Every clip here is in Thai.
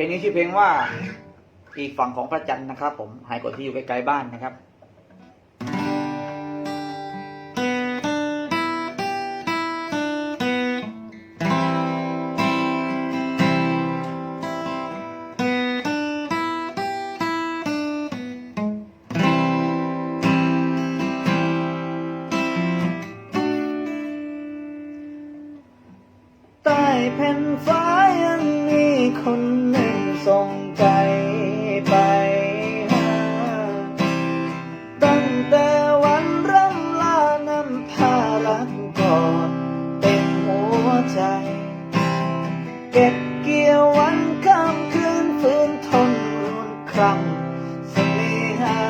ลงนี้ชื่อเพลงว่าอีกฝั่งของพระจันทร์นะครับ ผมหายกดที่อยู่ไกลๆบ้านนะครับใต้แผ่นฟ้ายังมีคน ส่งใจไปหา ตั้งแต่วันร่ำลานำพารักกอดเต็มหัวใจ เก็บเกี่ยววันข้ามคืนฝืนทนรุนครั้งเสน่หา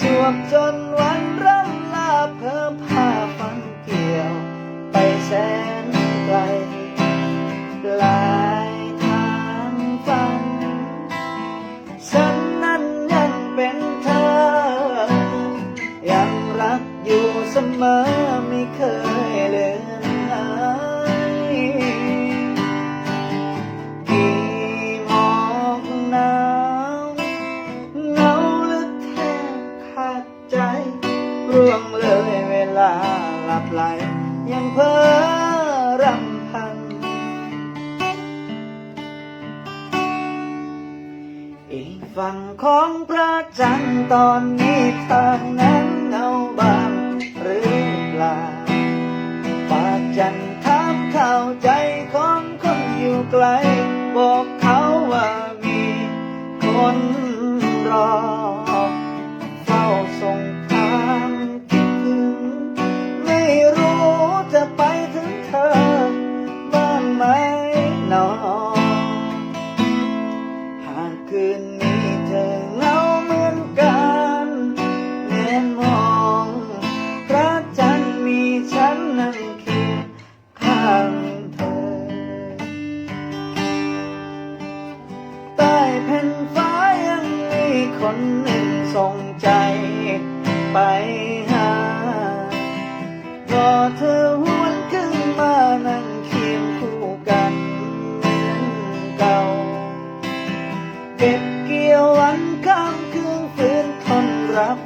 จวบจนวันร่ำลาเพิ่มผ้าฟันเกี่ยว ไปแสนไกล รักอยู่เสมอไม่เคยเลือนหายกี่หมอกหนาวเงาลึกแทบขาดใจร่วงเลยเวลาหลับไหล ยังเพ้อรำพัน อีกฝั่งของพระจันทร์ตอนนี้ทางนั้น บางหรือเปล่าฝากจันทร์ถามเข้าใจของคนอยู่ไกล บอกเขาว่ามีคนรอเฝ้าส่งทางคิดถึง ไม่รู้จะไปถึงเธอบ้างไหมหนอ นั่งเคียงข้างเธอ ใต้แผ่นฟ้ายังมีคนหนึ่งส่งใจไปหาก็เธอหวนขึ้นมานั่งเคียงคู่กันเหมือนเก่า เก็บเกี่ยววันข้ามคืนฝืนทนรับ